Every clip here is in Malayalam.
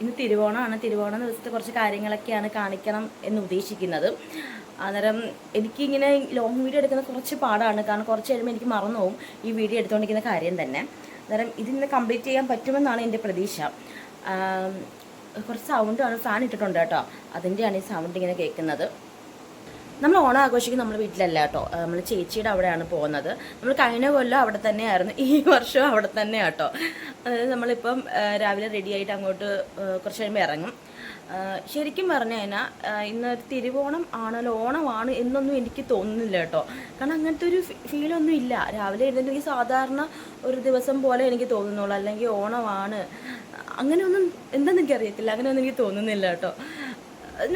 ഇന്ന് തിരുവോണമാണ്. തിരുവോണ ദിവസത്തെ കുറച്ച് കാര്യങ്ങളൊക്കെയാണ് കാണിക്കണം എന്ന് ഉദ്ദേശിക്കുന്നത്. അന്നേരം എനിക്കിങ്ങനെ ലോങ് വീഡിയോ എടുക്കുന്ന കുറച്ച് പാടാണ്. കാരണം കുറച്ച് കഴിയുമ്പോൾ എനിക്ക് മറന്നു പോകും ഈ വീഡിയോ എടുത്തുകൊണ്ടിരിക്കുന്ന കാര്യം തന്നെ. അന്നേരം ഇതിന്ന് കംപ്ലീറ്റ് ചെയ്യാൻ പറ്റുമെന്നാണ് എന്റെ പ്രതീക്ഷ. കുറച്ച് സൗണ്ടാണ് ഫാൻ ഇട്ടിട്ടുണ്ട് കേട്ടോ. അതിന്റെയാണ് ഈ സൗണ്ട് ഇങ്ങനെ കേൾക്കുന്നത്. നമ്മൾ ഓണം ആഘോഷിക്കും നമ്മൾ വീട്ടിലല്ല കേട്ടോ. നമ്മൾ ചേച്ചിയുടെ അവിടെയാണ് പോകുന്നത്. നമ്മൾ കഴിഞ്ഞ കൊല്ലം അവിടെ തന്നെയായിരുന്നു. ഈ വർഷവും അവിടെ തന്നെ കേട്ടോ. അതായത് നമ്മളിപ്പം രാവിലെ റെഡി ആയിട്ട് അങ്ങോട്ട് കുറച്ച് കഴിയുമ്പോൾ ഇറങ്ങും. ശരിക്കും പറഞ്ഞു കഴിഞ്ഞാൽ ഇന്ന് തിരുവോണം ആണല്ലോ ഓണമാണ് എന്നൊന്നും എനിക്ക് തോന്നുന്നില്ല കേട്ടോ. കാരണം അങ്ങനത്തെ ഒരു ഫീലൊന്നും ഇല്ല. രാവിലെ എഴുന്നേറ്റ് സാധാരണ ഒരു ദിവസം പോലെ എനിക്ക് തോന്നുന്നുള്ളൂ. അല്ലെങ്കിൽ ഓണമാണ്. അങ്ങനെയൊന്നും എന്താണെന്ന് എനിക്കറിയത്തില്ല. അങ്ങനെയൊന്നും എനിക്ക് തോന്നുന്നില്ല കേട്ടോ.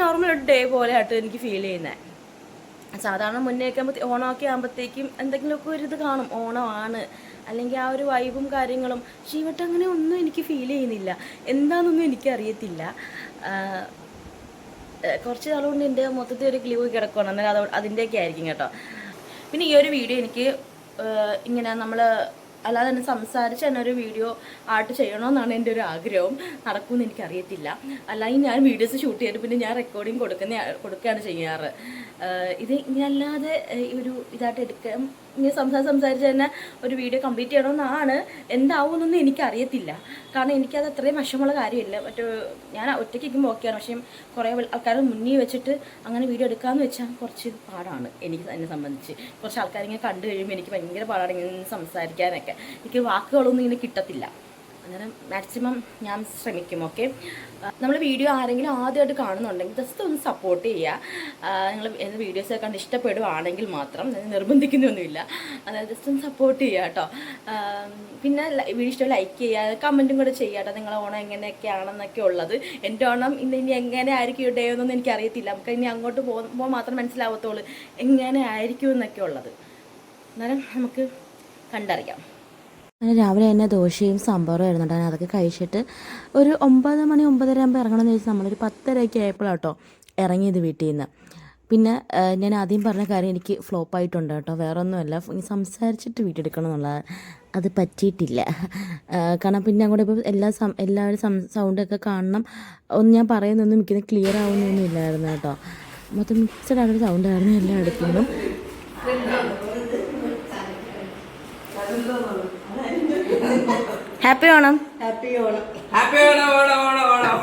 നോർമൽ ഒരു ഡേ പോലെ ആയിട്ട് എനിക്ക് ഫീൽ ചെയ്യുന്നത് സാധാരണ മുന്നേ ഒക്കെ ആകുമ്പോൾ ഓണമൊക്കെ ആകുമ്പോഴത്തേക്കും എന്തെങ്കിലുമൊക്കെ ഒരു ഇത് കാണും. ഓണമാണ്. അല്ലെങ്കിൽ ആ ഒരു വൈബും കാര്യങ്ങളും. പക്ഷേ അങ്ങനെ ഒന്നും എനിക്ക് ഫീൽ ചെയ്യുന്നില്ല. എന്താണെന്നൊന്നും എനിക്കറിയത്തില്ല. കുറച്ച് നാളുകൊണ്ട് എന്റെ മൊത്തത്തിൽ ഒരു ക്ലീവ് കിടക്കുകയാണ് അന്നേരം അത് അതിന്റെയൊക്കെ ആയിരിക്കും കേട്ടോ. പിന്നെ ഈ ഒരു വീഡിയോ എനിക്ക് ഇങ്ങനെ നമ്മൾ അല്ലാതെ തന്നെ സംസാരിച്ച് തന്നെ ഒരു വീഡിയോ ആയിട്ട് ചെയ്യണമെന്നാണ് എന്റെ ഒരു ആഗ്രഹം. നടക്കുമെന്ന് എനിക്കറിയത്തില്ല. അല്ലെങ്കിൽ ഞാൻ വീഡിയോസ് ഷൂട്ട് ചെയ്തിട്ട് പിന്നെ ഞാൻ റെക്കോർഡിങ് കൊടുക്കുന്ന കൊടുക്കുകയാണ് ചെയ്യാറ്. ഇത് ഇനി അല്ലാതെ ഒരു ഇതായിട്ട് എടുക്കാം ഇങ്ങനെ സംസാരിച്ച് സംസാരിച്ച് തന്നെ ഒരു വീഡിയോ കംപ്ലീറ്റ് ചെയ്യണമെന്നാണ്. എന്താവുമെന്നൊന്നും എനിക്കറിയത്തില്ല. കാരണം എനിക്കത് അത്രയും വശമുള്ള കാര്യമില്ല. മറ്റു ഞാൻ ഒറ്റയ്ക്ക് ഇരിക്കുമ്പോൾ ഓക്കെയാണ് പക്ഷേ കുറേ ആൾക്കാർ മുന്നിൽ വെച്ചിട്ട് അങ്ങനെ വീഡിയോ എടുക്കാമെന്ന് വെച്ചാൽ കുറച്ച് പാടാണ് എനിക്ക് എന്നെ സംബന്ധിച്ച്. കുറച്ച് ആൾക്കാരിങ്ങനെ കണ്ടു കഴിയുമ്പോൾ എനിക്ക് ഭയങ്കര പാടാണ് ഇങ്ങനെ സംസാരിക്കാനൊക്കെ. എനിക്ക് വാക്കുകളൊന്നും ഇങ്ങനെ കിട്ടത്തില്ല. അന്നേരം മാക്സിമം ഞാൻ ശ്രമിക്കും ഓക്കെ നമ്മൾ വീഡിയോ ആരെങ്കിലും ആദ്യമായിട്ട് കാണുന്നുണ്ടെങ്കിൽ ജസ്റ്റ് ഒന്ന് സപ്പോർട്ട് ചെയ്യുക. നിങ്ങൾ എന്റെ വീഡിയോസ് കണ്ട് ഇഷ്ടപ്പെടുവാണെങ്കിൽ മാത്രം നിർബന്ധിക്കുന്നൊന്നുമില്ല. അതായത് ജസ്റ്റ് ഒന്ന് സപ്പോർട്ട് ചെയ്യുക കേട്ടോ. പിന്നെ വീഡിയോ ഇഷ്ടം ലൈക്ക് ചെയ്യുക കമന്റും കൂടെ ചെയ്യുക കേട്ടോ. നിങ്ങളെ ഓണം എങ്ങനെയൊക്കെയാണെന്നൊക്കെ ഉള്ളത്. എന്റെ ഓണം ഇന്ന് ഇനി എങ്ങനെ ആയിരിക്കും ഡേ എന്നൊന്നും എനിക്കറിയത്തില്ല. നമുക്ക് ഇനി അങ്ങോട്ട് പോകുമ്പോൾ മാത്രം മനസ്സിലാവത്തുള്ളൂ. എങ്ങനെ ആയിരിക്കും എന്നൊക്കെ ഉള്ളത്. അന്നേരം നമുക്ക് കണ്ടറിയാം. അങ്ങനെ രാവിലെ തന്നെ ദോശയും സാമ്പാറും ആയിരുന്നു ഞാൻ അതൊക്കെ കഴിച്ചിട്ട് ഒരു ഒമ്പത് മണി ഒമ്പതര ആകുമ്പോൾ ഇറങ്ങണമെന്ന് വെച്ചാൽ നമ്മളൊരു പത്തരയൊക്കെ ആയപ്പോഴാട്ടോ ഇറങ്ങിയത് വീട്ടിൽ നിന്ന് പിന്നെ ഞാൻ ആദ്യം പറഞ്ഞ കാര്യം എനിക്ക് ഫ്ലോപ്പ് ആയിട്ടുണ്ട് കേട്ടോ. വേറെ ഒന്നുമല്ല സംസാരിച്ചിട്ട് വീട്ടെടുക്കണം എന്നുള്ളത് അത് പറ്റിയിട്ടില്ല. കാരണം പിന്നെ അങ്ങോട്ട് ഇപ്പോൾ എല്ലാ സം എല്ലാവരും സം സൗണ്ടൊക്കെ കാണണം. ഒന്ന് ഞാൻ പറയുന്നൊന്നും എനിക്കിത് ക്ലിയർ ആവുന്നൊന്നും ഇല്ലായിരുന്നു കേട്ടോ. മൊത്തം മിക്സഡ് ആയിട്ടൊരു സൗണ്ടായിരുന്നു എല്ലായിടത്തു happy Onam. Happy Onam. Happy Onam Onam Onam Onam.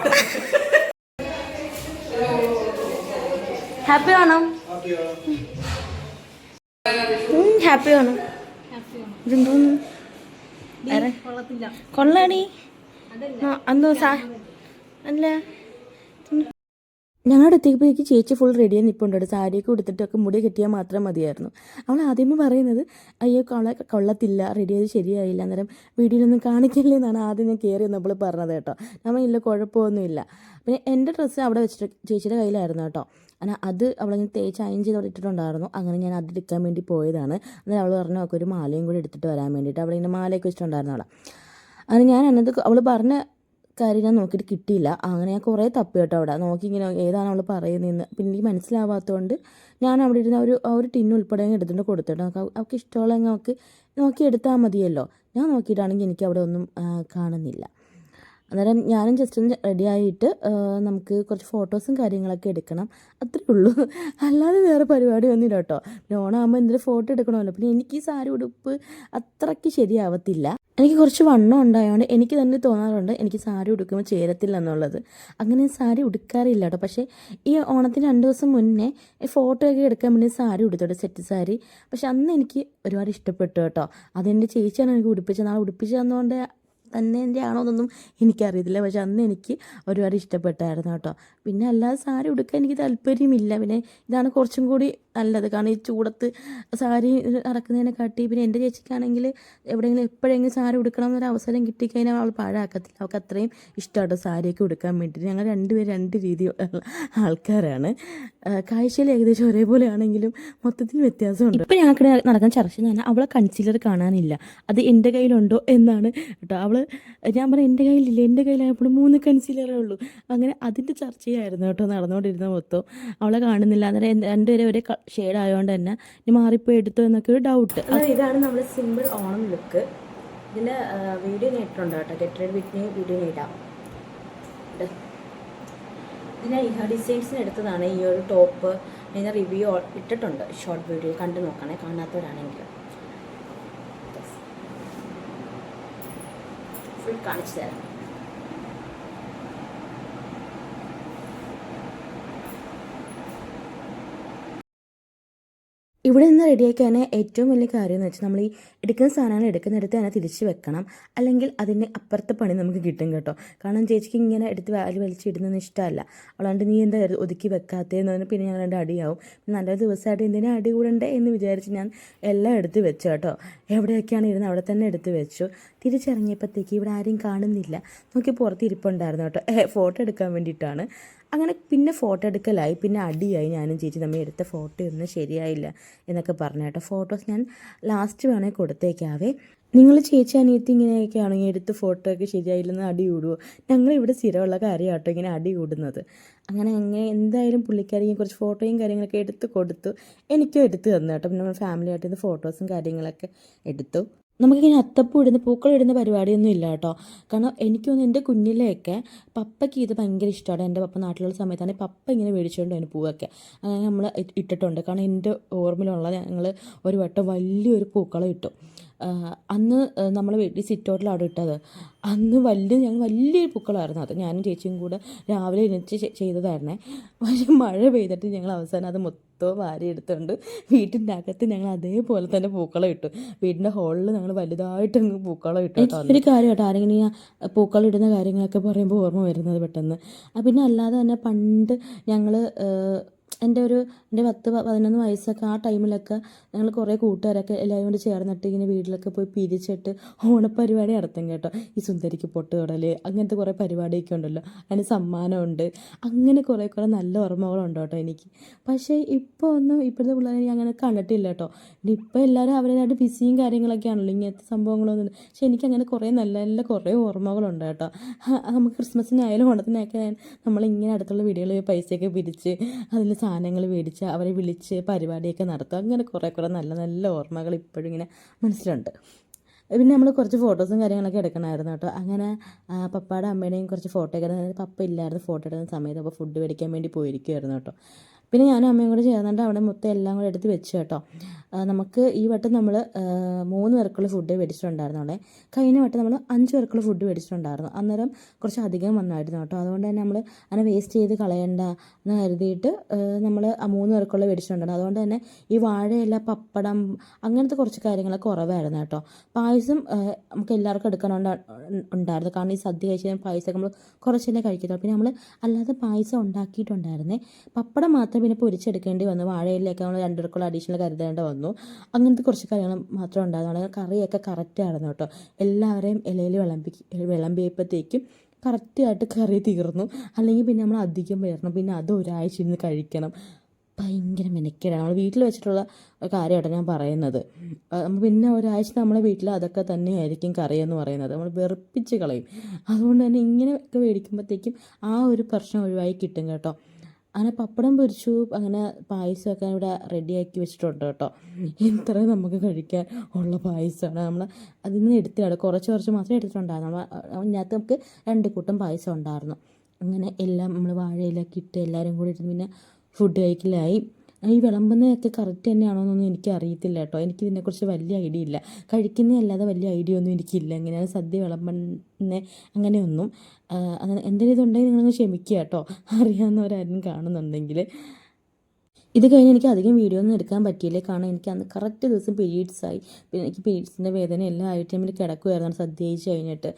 Happy Onam. Happy Onam. ഇതെന്തോന്ന് കൊള്ളാടി. അന്ന് അല്ല. ഞങ്ങളുടെ അടുത്തേക്ക് ചേച്ചി ഫുൾ റെഡിയായി നിൽപ്പുണ്ട് സാരിയൊക്കെ ഉടുത്തിട്ടൊക്കെ മുടി കെട്ടിയാൽ മാത്രം മതിയായിരുന്നു. അവൾ ആദ്യമേ പറയുന്നത് അയ്യോ കൊള്ള കൊള്ളത്തില്ല റെഡിയായത് ശരിയായില്ല. അന്നേരം വീഡിയോയിലൊന്നും കാണിക്കില്ല എന്നാണ് ആദ്യം ഞാൻ കയറി നമ്മൾ പറഞ്ഞത് കേട്ടോ. നമ്മൾ ഇല്ല കുഴപ്പമൊന്നുമില്ല. പിന്നെ എന്റെ ഡ്രസ്സ് അവിടെ വെച്ചിട്ട് ചേച്ചിയുടെ കയ്യിലായിരുന്നു കേട്ടോ. അങ്ങനെ അത് അവളങ്ങനെ തേച്ച് അയൻ ചെയ്ത് ഇട്ടിട്ടുണ്ടായിരുന്നു. അങ്ങനെ ഞാൻ അത് എടുക്കാൻ വേണ്ടി പോയതാണ്. അന്നേരം അവൾ പറഞ്ഞു ഒക്കെ ഒരു മാലയും കൂടി എടുത്തിട്ട് വരാൻ വേണ്ടിയിട്ട്. അവളിങ്ങനെ മാലയൊക്കെ വെച്ചിട്ടുണ്ടായിരുന്നു അവിടെ. അങ്ങനെ ഞാൻ അന്നത് അവൾ പറഞ്ഞ കാര്യം ഞാൻ നോക്കിയിട്ട് കിട്ടിയില്ല. അങ്ങനെ ഞാൻ കുറേ തപ്പി കേട്ടോ അവിടെ. നോക്കി ഇങ്ങനെ ഏതാണ് അവൾ പറയുന്നതെന്ന്. പിന്നെ എനിക്ക് മനസ്സിലാവാത്തതുകൊണ്ട് ഞാൻ അവിടെ ഇരുന്ന് ഒരു ഒരു ടിന്ന് ഉൾപ്പെടെ എടുത്തിട്ട് കൊടുത്തിട്ട് നമുക്ക് അവ- അവൾക്ക് ഇഷ്ടമുള്ള അവൾക്ക് നോക്കി എടുത്താൽ മതിയല്ലോ. ഞാൻ നോക്കിയിട്ടാണെങ്കിൽ എനിക്ക് അവിടെ ഒന്നും കാണുന്നില്ല. അന്നേരം ഞാനും ജസ്റ്റ് ഒന്ന് റെഡി ആയിട്ട് നമുക്ക് കുറച്ച് ഫോട്ടോസും കാര്യങ്ങളൊക്കെ എടുക്കണം. അത്രേ ഉള്ളൂ. അല്ലാതെ വേറെ പരിപാടി ഒന്നുമില്ല കേട്ടോ. പിന്നെ ഓണാകുമ്പോൾ എന്തെങ്കിലും ഫോട്ടോ എടുക്കണമല്ലോ. പിന്നെ എനിക്ക് ഈ സാരി ഉടുപ്പ് അത്രയ്ക്ക് ശരിയാവത്തില്ല. എനിക്ക് കുറച്ച് വണ്ണം ഉണ്ടായതുകൊണ്ട് എനിക്ക് തന്നെ തോന്നാറുണ്ട് എനിക്ക് സാരി ഉടുക്കുമ്പോൾ ചേരത്തില്ല എന്നുള്ളത് അങ്ങനെ സാരി ഉടുക്കാറില്ല കേട്ടോ പക്ഷേ ഈ ഓണത്തിന് രണ്ട് ദിവസം മുന്നേ ഫോട്ടോ ഒക്കെ എടുക്കാൻ വേണ്ടി സാരി ഉടുത്തോട്ടെ സെറ്റ് സാരി. പക്ഷെ അന്ന് എനിക്ക് ഒരുപാട് ഇഷ്ടപ്പെട്ടു കേട്ടോ അതെന്റെ ചേച്ചിയാണ് എനിക്ക് ഉടുപ്പിച്ചത്. നാളെ ഉടുപ്പിച്ച് തന്നുകൊണ്ട് തന്നെ ആണോ എന്നൊന്നും എനിക്കറിയത്തില്ല. പക്ഷെ അന്ന് എനിക്ക് ഒരുപാട് ഇഷ്ടപ്പെട്ടായിരുന്നു കേട്ടോ. പിന്നെ അല്ലാതെ സാരി ഉടുക്കാൻ എനിക്ക് താല്പര്യമില്ല. പിന്നെ ഇതാണ് കുറച്ചും കൂടി നല്ലത്. കാരണം ഈ ചൂടത്ത് സാരി ഇറക്കുന്നതിനെ കാട്ടി പിന്നെ എന്റെ ചേച്ചിക്കാണെങ്കിൽ എവിടെയെങ്കിലും എപ്പോഴെങ്കിലും സാരി ഉടുക്കണം എന്നൊരു അവസരം കിട്ടിക്കഴിഞ്ഞാൽ അവൾ പാഴാക്കത്തില്ല. അവൾക്ക് അത്രയും ഇഷ്ടമാട്ടോ സാരിയൊക്കെ ഉടുക്കാൻ വേണ്ടി ഞങ്ങൾ രണ്ടുപേരും രണ്ട് രീതി ആൾക്കാരാണ്. കാഴ്ചയിൽ ഏകദേശം ഒരേപോലെ ആണെങ്കിലും മൊത്തത്തിൽ വ്യത്യാസമുണ്ട്. ഇപ്പം ഞങ്ങൾക്ക് നടക്കുന്ന ചർച്ച എന്ന് പറഞ്ഞാൽ അവളെ കൺസീലർ കാണാനില്ല. അത് എന്റെ കയ്യിലുണ്ടോ എന്നാണ് കേട്ടോ. അവൾ ഞാൻ പറഞ്ഞു എന്റെ കയ്യിലില്ല എന്റെ കയ്യിലായപ്പോൾ മൂന്ന് കൺസീലറേ ഉള്ളൂ. അങ്ങനെ അതിന്റെ ചർച്ചയായിരുന്നു കേട്ടോ നടന്നുകൊണ്ടിരുന്ന മൊത്തം. അവളെ കാണുന്നില്ല. അന്നേരം രണ്ടുപേരെ ഒരേ ഷെയ്ഡ് ആയതുകൊണ്ട് തന്നെ ഇനി മാറിപ്പോയി എടുത്തു എന്നൊക്കെ ഒരു ഡൗട്ട് ഇതാണ് നമ്മുടെ സിമ്പിൾ ഓണം ലുക്ക് ഇതിന്റെ വീഡിയോ നേട്ടുണ്ട് കേട്ടോ. ഗെറ്റ് വീട്ടിനെ വീഡിയോ നേടാം ഇതിനെ ഇതിന് ഇഹ ഡിസൈൻസിന് എടുത്തതാണ് ഈ ഒരു ടോപ്പ് ഞാൻ റിവ്യൂ ഇട്ടിട്ടുണ്ട്. ഷോർട്ട് വീഡിയോ കണ്ടു നോക്കണേ കാണാത്തവരാണെങ്കിൽ ഫുൾ കാണിച്ചു തരാം. ഇവിടെ നിന്ന് റെഡിയാക്കാൻ ഏറ്റവും വലിയ കാര്യം എന്ന് വെച്ചാൽ നമ്മൾ ഈ എടുക്കുന്ന സാധനങ്ങൾ എടുക്കുന്നിടത്ത് തന്നെ തിരിച്ച് വെക്കണം. അല്ലെങ്കിൽ അതിന്റെ അപ്പുറത്തെ പണി നമുക്ക് കിട്ടും കേട്ടോ. കാരണം ചേച്ചിക്ക് ഇങ്ങനെ എടുത്ത് വാൽ വലിച്ചിടുന്നതെന്ന് ഇഷ്ടമല്ല. അതുകൊണ്ട് നീ എന്താ ഒതുക്കി വെക്കാത്തതെന്ന് പറഞ്ഞാൽ പിന്നെ ഞങ്ങൾ രണ്ട് അടിയാവും നല്ല ദിവസമായിട്ട് എന്തിനാ അടി കൂടണ്ടേ? എന്ന് വിചാരിച്ച് ഞാൻ എല്ലാം എടുത്ത് വെച്ചു കേട്ടോ. എവിടെയൊക്കെയാണ് ഇരുന്ന് അവിടെ തന്നെ എടുത്ത് വെച്ചു. തിരിച്ചിറങ്ങിയപ്പോഴത്തേക്ക് ഇവിടെ ആരും കാണുന്നില്ല. നോക്കി പുറത്ത് ഇരിപ്പുണ്ടായിരുന്നു കേട്ടോ ഫോട്ടോ എടുക്കാൻ വേണ്ടിയിട്ടാണ്. അങ്ങനെ പിന്നെ ഫോട്ടോ എടുക്കലായി. പിന്നെ അടിയായി. ഞാനും ചേച്ചി തമ്മിൽ എടുത്ത ഫോട്ടോ ഒന്നും ശരിയായില്ല എന്നൊക്കെ പറഞ്ഞു കേട്ടോ. ഫോട്ടോസ് ഞാൻ ലാസ്റ്റ് വേണേൽ കൊടുത്തേക്കാവേ. നിങ്ങൾ ചേച്ചി അനിയത്തി ഇങ്ങനെയൊക്കെ ആണെങ്കിൽ എടുത്ത് ഫോട്ടോ ഒക്കെ ശരിയായില്ലെന്ന് അടി കൂടുമോ ഞങ്ങൾ ഇവിടെ സ്ഥിരമുള്ള കാര്യമാട്ടോ ഇങ്ങനെ അടി കൂടുന്നത്. അങ്ങനെ അങ്ങനെ എന്തായാലും പുള്ളിക്കാരിക്കും കുറച്ച് ഫോട്ടോയും കാര്യങ്ങളൊക്കെ എടുത്ത് കൊടുത്തു. എനിക്കും എടുത്ത് തന്നു കേട്ടോ. പിന്നെ നമ്മൾ ഫാമിലി ആയിട്ട് ഇത് ഫോട്ടോസും കാര്യങ്ങളൊക്കെ എടുത്തു. നമുക്കിങ്ങനെ അത്തപ്പൂ ഇടുന്ന പൂക്കൾ ഇടുന്ന പരിപാടിയൊന്നും ഇല്ല കേട്ടോ. കാരണം എനിക്ക് തോന്നുന്നു എന്റെ കുഞ്ഞിലെയൊക്കെ പപ്പയ്ക്ക് ഇത് ഭയങ്കര ഇഷ്ടമാണ്. എന്റെ പപ്പ നാട്ടിലുള്ള സമയത്താണ് പപ്പ ഇങ്ങനെ മേടിച്ചുകൊണ്ട് അതിന് പൂവൊക്കെ. അങ്ങനെ നമ്മൾ ഇട്ടിട്ടുണ്ട്. കാരണം എന്റെ ഓർമ്മയിലുള്ള ഞങ്ങൾ ഒരു വട്ടം വലിയൊരു പൂക്കളം ഇട്ടു അന്ന് നമ്മൾ വീട്ടിൽ സിറ്റൗട്ടിൽ അവിടെ ഇട്ടത്. അന്ന് വലിയ ഞങ്ങൾ വലിയൊരു പൂക്കളായിരുന്നു. അത് ഞാനും ചേച്ചിയും കൂടെ രാവിലെ എണീച്ച് ചെയ്തതായിരുന്നേ. പക്ഷേ മഴ പെയ്തിട്ട് ഞങ്ങൾ അവസാനം അത് മൊത്തം വാരി എടുത്തുകൊണ്ട് വീട്ടിന്റെ അകത്ത് ഞങ്ങൾ അതേപോലെ തന്നെ പൂക്കളം ഇട്ടു. വീടിന്റെ ഹോളിൽ ഞങ്ങൾ വലുതായിട്ട് അങ്ങ് പൂക്കളം ഇട്ടു ഒരു കാര്യം കേട്ടോ ആരെങ്കിലും പൂക്കളം ഇടുന്ന കാര്യങ്ങളൊക്കെ പറയുമ്പോൾ ഓർമ്മ വരുന്നത് പെട്ടെന്ന്. പിന്നെ അല്ലാതെ തന്നെ പണ്ട് ഞങ്ങൾ എന്റെ ഒരു എന്റെ പത്ത് പതിനൊന്ന് വയസ്സൊക്കെ ആ ടൈമിലൊക്കെ ഞങ്ങൾ കുറേ കൂട്ടുകാരൊക്കെ എല്ലാവരും കൂടി ചേർന്നിട്ട് ഇങ്ങനെ വീട്ടിലൊക്കെ പോയി പിരിച്ചിട്ട് ഓണപ്പരിപാടി നടത്തും കേട്ടോ. ഈ സുന്ദരിക്ക് പൊട്ട് തൊടൽ അങ്ങനത്തെ കുറേ പരിപാടിയൊക്കെ ഉണ്ടല്ലോ. അതിന് സമ്മാനമുണ്ട്. അങ്ങനെ കുറേ കുറേ നല്ല ഓർമ്മകളുണ്ട് കേട്ടോ എനിക്ക്. പക്ഷേ ഇപ്പോൾ ഒന്നും ഇപ്പോഴത്തെ പിള്ളേരെ ഞാൻ അങ്ങനെ കണ്ടിട്ടില്ല കേട്ടോ. ഇപ്പോൾ എല്ലാവരും അവരുടെ ബിസിയും കാര്യങ്ങളൊക്കെ ആണല്ലോ ഇങ്ങനത്തെ സംഭവങ്ങളൊന്നും. പക്ഷേ എനിക്ക് അങ്ങനെ കുറേ നല്ല നല്ല കുറേ ഓർമ്മകളുണ്ട് കേട്ടോ. നമുക്ക് ക്രിസ്മസിനായാലും ഓണത്തിനൊക്കെ നമ്മളിങ്ങനെ അടുത്തുള്ള വീടുകളിൽ പൈസയൊക്കെ പിരിച്ച് അതിൽ സാധനങ്ങൾ മേടിച്ച് അവരെ വിളിച്ച് പരിപാടിയൊക്കെ നടത്തും. അങ്ങനെ കുറേ കുറേ നല്ല നല്ല ഓർമ്മകൾ ഇപ്പോഴും ഇങ്ങനെ മനസ്സിലുണ്ട്. പിന്നെ നമ്മൾ കുറച്ച് ഫോട്ടോസും കാര്യങ്ങളൊക്കെ എടുക്കണമായിരുന്നു കേട്ടോ. അങ്ങനെ പപ്പയുടെ അമ്മയുടെയും കുറച്ച് ഫോട്ടോ ഒക്കെ പപ്പ ഇല്ലായിരുന്നു ഫോട്ടോ എടുക്കുന്ന സമയത്ത് അപ്പോൾ ഫുഡ് മേടിക്കാൻ വേണ്ടി പോയിരിക്കുമായിരുന്നു കേട്ടോ. പിന്നെ ഞാനും അമ്മയും കൂടെ ചേർന്നിട്ട് അവിടെ മൊത്തം എല്ലാം കൂടെ എടുത്ത് വെച്ചു കേട്ടോ. നമുക്ക് ഈ വട്ടം നമ്മൾ മൂന്ന് പേർക്കുള്ള ഫുഡ് മേടിച്ചിട്ടുണ്ടായിരുന്നു അവിടെ. കഴിഞ്ഞ വട്ടം നമ്മൾ അഞ്ച് പേർക്കുള്ള ഫുഡ് മേടിച്ചിട്ടുണ്ടായിരുന്നു. അന്നേരം കുറച്ച് അധികം വന്നായിരുന്നു കേട്ടോ. അതുകൊണ്ട് തന്നെ നമ്മൾ അങ്ങനെ വേസ്റ്റ് ചെയ്ത് കളയണ്ട എന്ന് കരുതിയിട്ട് നമ്മൾ ആ മൂന്ന് പേർക്കുള്ള മേടിച്ചിട്ടുണ്ടായിരുന്നു. അതുകൊണ്ട് തന്നെ ഈ വാഴയില പപ്പടം അങ്ങനത്തെ കുറച്ച് കാര്യങ്ങളൊക്കെ കുറവായിരുന്നു കേട്ടോ. പായസം നമുക്ക് എല്ലാവർക്കും എടുക്കാനുണ്ട് ഉണ്ടായിരുന്നു. കാരണം ഈ സദ്യ കഴിച്ചാൽ പായസമൊക്കെ നമ്മൾ കുറച്ചല്ലേ കഴിക്കത്തുള്ളൂ. പിന്നെ നമ്മൾ അല്ലാതെ പായസം ഉണ്ടാക്കിയിട്ടുണ്ടായിരുന്നേ. പപ്പടം മാത്രം പിന്നെ പൊരിച്ചെടുക്കേണ്ടി വന്നു. വാഴയിലൊക്കെ നമ്മൾ രണ്ടുപേർക്കുള്ള അഡീഷണൽ കരുതേണ്ടി വന്നു. അങ്ങനത്തെ കുറച്ച് കാര്യങ്ങൾ മാത്രം ഉണ്ടായിരുന്നു. കറിയൊക്കെ കറക്റ്റ് ആയിരുന്നു കേട്ടോ. എല്ലാവരെയും ഇലയിൽ വിളമ്പി വിളമ്പിയപ്പോഴത്തേക്കും കറക്റ്റായിട്ട് കറി തീർന്നു. അല്ലെങ്കിൽ പിന്നെ നമ്മൾ അധികം വരണം പിന്നെ അത് ഒരാഴ്ച ഇരുന്ന് കഴിക്കണം. ഭയങ്കര മെനക്കേടാണ് നമ്മൾ വീട്ടിൽ വെച്ചിട്ടുള്ള കാര്യമാട്ടോ ഞാൻ പറയുന്നത്. പിന്നെ ഒരാഴ്ച നമ്മളെ വീട്ടിൽ അതൊക്കെ തന്നെയായിരിക്കും കറി എന്ന് പറയുന്നത്. നമ്മൾ വെറുപ്പിച്ച് കളയും. അതുകൊണ്ട് തന്നെ ഇങ്ങനെയൊക്കെ മേടിക്കുമ്പോഴത്തേക്കും ആ ഒരു പ്രശ്നം ഒഴിവായി കിട്ടും കേട്ടോ. അങ്ങനെ പപ്പടം പൊരിച്ചു അങ്ങനെ പായസമൊക്കെ ഇവിടെ റെഡിയാക്കി വെച്ചിട്ടുണ്ട് കേട്ടോ. ഇത്രയും നമുക്ക് കഴിക്കാൻ ഉള്ള പായസമാണ്. നമ്മൾ അതിൽ നിന്ന് എടുത്തിട്ട് കുറച്ച് കുറച്ച് മാത്രമേ എടുത്തിട്ടുണ്ടായിരുന്നു അതിനകത്ത് നമുക്ക് രണ്ട് കൂട്ടം പായസം ഉണ്ടായിരുന്നു. അങ്ങനെ എല്ലാം നമ്മൾ വാഴയിലൊക്കെ ഇട്ട് എല്ലാവരും കൂടി ഇരുന്ന് പിന്നെ ഫുഡ് കഴിക്കലായി. ഈ വിളമ്പുന്നതൊക്കെ കറക്റ്റ് തന്നെയാണോ എന്നൊന്നും എനിക്ക് അറിയത്തില്ല കേട്ടോ. എനിക്ക് ഇതിനെക്കുറിച്ച് വലിയ ഐഡിയ ഇല്ല. കഴിക്കുന്നതല്ലാതെ വലിയ ഐഡിയ ഒന്നും എനിക്കില്ല. എങ്ങനെയാണ് സദ്യ വിളമ്പുന്ന അങ്ങനെയൊന്നും. എന്തെങ്കിലും ഇതുണ്ടെങ്കിൽ നിങ്ങളങ്ങ് ക്ഷമിക്കുക കേട്ടോ. അറിയാവുന്നവരാരും കാണുന്നുണ്ടെങ്കിൽ. ഇത് കഴിഞ്ഞ് എനിക്ക് അധികം വീഡിയോ ഒന്നും എടുക്കാൻ പറ്റിയില്ല. കാരണം എനിക്ക് അന്ന് കറക്റ്റ് ദിവസം പീരീഡ്സ് ആയി. പിന്നെ എനിക്ക് പീരീഡ്സിന്റെ വേദന എല്ലാം ടൈമിൽ കിടക്കുമായിരുന്നു സദ്യ കഴിഞ്ഞിട്ട്.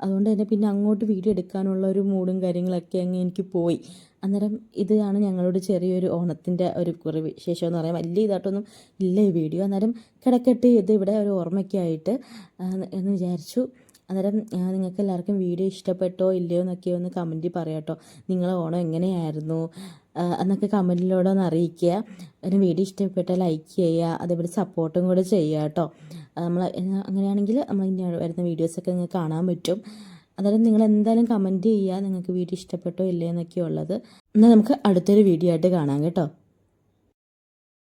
അതുകൊണ്ട് തന്നെ പിന്നെ അങ്ങോട്ട് വീഡിയോ എടുക്കാനുള്ള ഒരു മൂഡും കാര്യങ്ങളൊക്കെ അങ്ങ് എനിക്ക് പോയി. അന്നേരം ഇതാണ് ഞങ്ങളോട് ചെറിയൊരു ഓണത്തിന്റെ ഒരു കുറി വിശേഷം എന്ന് പറയാം വലിയ ഇതായിട്ടൊന്നും ഇല്ല ഈ വീഡിയോ. അന്നേരം കിടക്കട്ടെ ഇത് ഇവിടെ ഒരു ഓർമ്മയ്ക്കായിട്ട് എന്ന് വിചാരിച്ചു. അന്നേരം നിങ്ങൾക്ക് എല്ലാവർക്കും വീഡിയോ ഇഷ്ടപ്പെട്ടോ ഇല്ലയോ എന്നൊക്കെ ഒന്ന് കമന്റിൽ പറയാട്ടോ. നിങ്ങൾ ഓണം എങ്ങനെയായിരുന്നു? എന്നൊക്കെ കമന്റിലൂടെ ഒന്ന് അറിയിക്കുക. അതിന് വീഡിയോ ഇഷ്ടപ്പെട്ടാൽ ലൈക്ക് ചെയ്യുക. അതേപോലെ സപ്പോർട്ടും കൂടെ ചെയ്യുക കേട്ടോ. നമ്മൾ അങ്ങനെയാണെങ്കിൽ നമ്മൾ ഇനി വരുന്ന വീഡിയോസൊക്കെ നിങ്ങൾക്ക് കാണാൻ പറ്റും. അന്നേരം നിങ്ങൾ എന്തായാലും കമന്റ് ചെയ്യുക. നിങ്ങൾക്ക് വീഡിയോ ഇഷ്ടപ്പെട്ടോ ഇല്ലയോ എന്നൊക്കെ ഉള്ളത് എന്നാൽ നമുക്ക് അടുത്തൊരു വീഡിയോ ആയിട്ട് കാണാം കേട്ടോ.